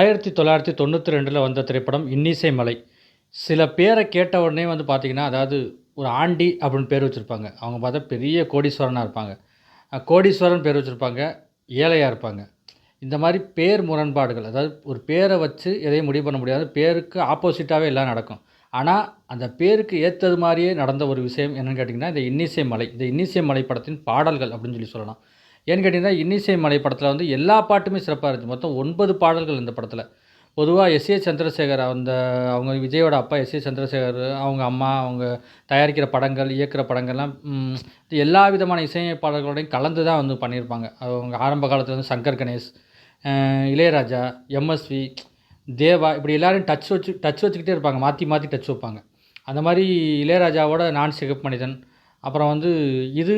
ஆயிரத்தி தொள்ளாயிரத்தி தொண்ணூற்றி ரெண்டில் வந்த திரைப்படம் இன்னிசை மலை. சில பேரை கேட்ட உடனே வந்து பார்த்தீங்கன்னா அதாவது ஒரு ஆண்டி அப்படின்னு பேர் வச்சுருப்பாங்க. அவங்க பார்த்தா பெரிய கோடீஸ்வரனாக இருப்பாங்க. கோடீஸ்வரன் பேர் வச்சுருப்பாங்க. ஏழையாக இருப்பாங்க. இந்த மாதிரி பேர் முரண்பாடுகள் அதாவது ஒரு பேரை வச்சு எதையும் முடிவு பண்ண முடியாது. பேருக்கு ஆப்போசிட்டாகவே எல்லாம் நடக்கும். ஆனால் அந்த பேருக்கு ஏற்றது மாதிரியே நடந்த ஒரு விஷயம் என்னென்னு கேட்டிங்கன்னா இந்த இன்னிசை மலை. இந்த இன்னிசை மலை படத்தின் பாடல்கள் அப்படின்னு சொல்லி சொல்லலாம். ஏன்னு கேட்டிங்கன்னா இன்னிசை மலை படத்தில் வந்து எல்லா பாட்டுமே சிறப்பாக இருந்துச்சு. மொத்தம் ஒன்பது பாடல்கள் இந்த படத்தில். பொதுவாக எஸ் ஏ சந்திரசேகர் அந்த அவங்க விஜயோட அப்பா எஸ் ஏ சந்திரசேகர் அவங்க அம்மா அவங்க தயாரிக்கிற படங்கள் இயக்கிற படங்கள்லாம் எல்லா விதமான இசையமைப்பாளர்களோடையும் கலந்து தான் வந்து பண்ணியிருப்பாங்க. அவங்க ஆரம்ப காலத்தில் வந்து சங்கர் கணேஷ் இளையராஜா எம்எஸ்வி தேவா இப்படி எல்லோரும் டச் வச்சு டச் வச்சுக்கிட்டே இருப்பாங்க. மாற்றி மாற்றி டச் வைப்பாங்க. அந்த மாதிரி இளையராஜாவோட நான் சிகப் மனிதன் அப்புறம் வந்து இது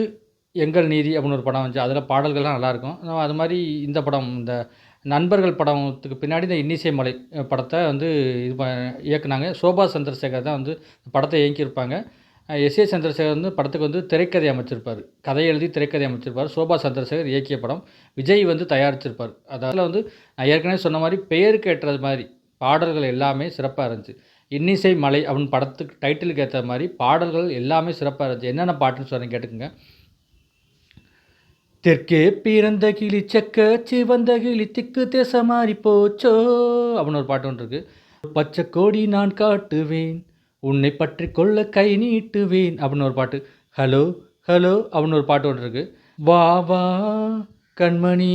எங்கள் நீதி அப்படின்னு ஒரு படம் வந்துச்சு. அதில் பாடல்கள்லாம் நல்லாயிருக்கும். அது மாதிரி இந்த படம் இந்த நண்பர்கள் படத்துக்கு பின்னாடி இந்த இன்னிசை மலை படத்தை வந்து இது ப இயக்குனாங்க. சோபா சந்திரசேகர் தான் வந்து படத்தை இயக்கியிருப்பாங்க. எஸ் ஏ சந்திரசேகர் வந்து படத்துக்கு வந்து திரைக்கதை அமைச்சிருப்பார். கதை எழுதி திரைக்கதை அமைச்சிருப்பார். சோபா சந்திரசேகர் இயக்கிய படம். விஜய் வந்து தயாரிச்சிருப்பார். அதில் வந்து நான் ஏற்கனவே சொன்ன மாதிரி பெயருக்கு ஏற்றது மாதிரி பாடல்கள் எல்லாமே சிறப்பாக இருந்துச்சு. இன்னிசை மலை அப்படின்னு படத்துக்கு டைட்டிலுக்கு ஏற்ற மாதிரி பாடல்கள் எல்லாமே சிறப்பாக இருந்துச்சு. என்னென்ன பாட்டுன்னு சொன்னேன் கேட்டுக்கோங்க. தெற்கே பிறந்த கிளி செக்க சிவந்த கிளி திக்கு தேச மாறி போச்சோ? அப்படின்னு ஒரு பாட்டு ஒன்று இருக்கு. பச்சை கோடி நான் காட்டுவேன் உன்னை பற்றி கொள்ள கை நீட்டுவேன் அப்படின்னு ஒரு பாட்டு. ஹலோ ஹலோ அப்படின்னு ஒரு பாட்டு ஒன்று இருக்கு. வா வா கண்மணி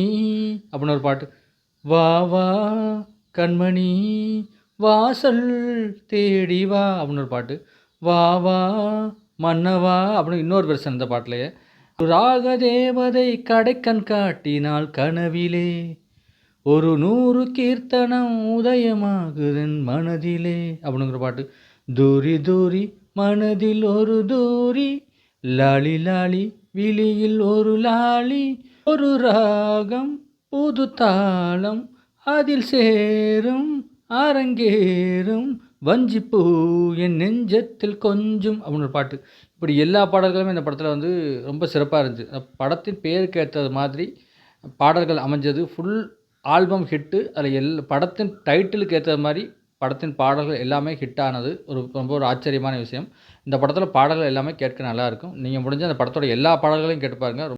அப்படின்னு ஒரு பாட்டு. வா வா கண்மணி வாசல் தேடி வா அப்படின்னு ஒரு பாட்டு. வா வா மன்னவா அப்படின்னு இன்னொரு வெர்ஷன் இந்த பாட்டிலேயே. ராக தேவதை கடைக்கண் காட்டினால் கனவிலே ஒரு நூறு கீர்த்தனம் உதயமாகுதன் மனதிலே. அப்படிங்கிற பாட்டு. தூரி தூரி மனதில் ஒரு தூரி லாலி லாலி விழியில் ஒரு லாலி ஒரு ராகம் புது தாளம் அதில் சேரும் அரங்கேறும் வஞ்சிப்பூ என் நெஞ்சத்தில் கொஞ்சம் அப்படின்னு ஒரு பாட்டு. இப்படி எல்லா பாடல்களுமே இந்த படத்தில் வந்து ரொம்ப சிறப்பாக இருந்துச்சு. அந்த படத்தின் பேருக்கு ஏற்றது மாதிரி பாடல்கள் அமைஞ்சது. ஃபுல் ஆல்பம் ஹிட்டு அதில் எல் படத்தின் டைட்டிலுக்கு ஏற்றது மாதிரி படத்தின் பாடல்கள் எல்லாமே ஹிட் ஆனது ஒரு ரொம்ப ஒரு ஆச்சரியமான விஷயம். இந்த படத்தில் பாடல்கள் எல்லாமே கேட்க நல்லாயிருக்கும் நீங்கள் முடிஞ்ச அந்த படத்தோட எல்லா பாடல்களையும் கேட்டு பாருங்கள்